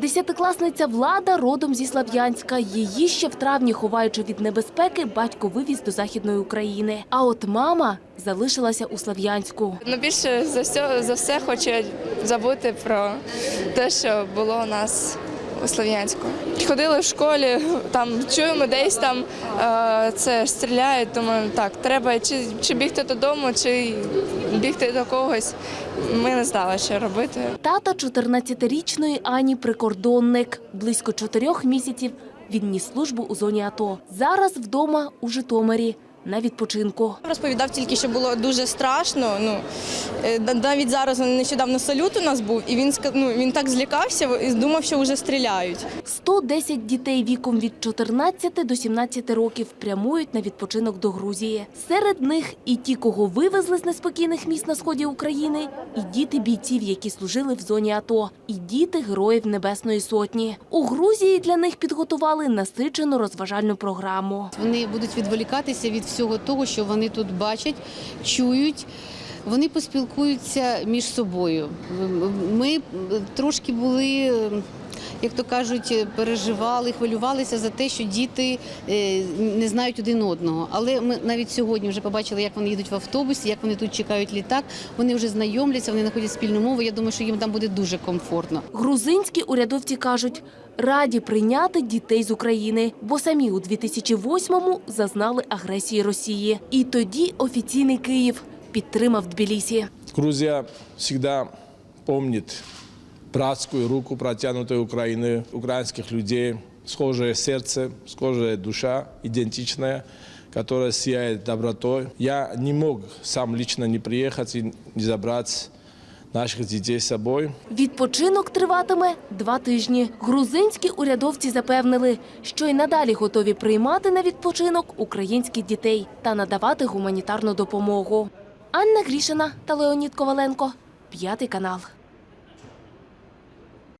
Десятикласниця влада родом зі Слав'янська. Її ще в травні, ховаючи від небезпеки, батько вивіз до західної України. А от мама залишилася у Слав'янську. Ну, більше за все, за все хоче забути про те, що було у нас Слов'янську. Ходили в школі, там чуємо десь там е, це стріляють. Думаю, так, треба чи, чи бігти додому, чи бігти до когось. Ми не знали, що робити. Тата 14-річної Ані прикордонник. Близько чотирьох місяців він ніс службу у зоні АТО. Зараз вдома у Житомирі на відпочинку. Розповідав тільки, що було дуже страшно. Ну е, навіть зараз нещодавно салют у нас був, і він ну, він так злякався і думав, що вже стріляють. 110 дітей віком від 14 до 17 років прямують на відпочинок до Грузії. Серед них і ті, кого вивезли з неспокійних міст на сході України, і діти бійців, які служили в зоні АТО, і діти героїв Небесної Сотні. У Грузії для них підготували насичену розважальну програму. Вони будуть відволікатися від всього того, що вони тут бачать, чують. Вони поспілкуються між собою. Ми трошки були, як то кажуть, переживали, хвилювалися за те, що діти е, не знають один одного. Але ми навіть сьогодні вже побачили, як вони їдуть в автобусі, як вони тут чекають літак. Вони вже знайомляться, вони знаходять спільну мову. Я думаю, що їм там буде дуже комфортно. Грузинські урядовці кажуть, раді прийняти дітей з України, бо самі у 2008-му зазнали агресії Росії. І тоді офіційний Київ підтримав Тбілісі. Грузия всегда помнит братскую руку, протянутую Украины, украинских людей, схожее сердце, схожая душа, идентичная, которая сияет добротой. Я не мог сам лично не приехать и не забрать наших детей с собой. Відпочинок триватиме два тижні. Грузинські урядовці запевнили, що й надалі готові приймати на відпочинок українських дітей та надавати гуманітарну допомогу. Анна Грішина та Леонід Коваленко, п'ятий канал.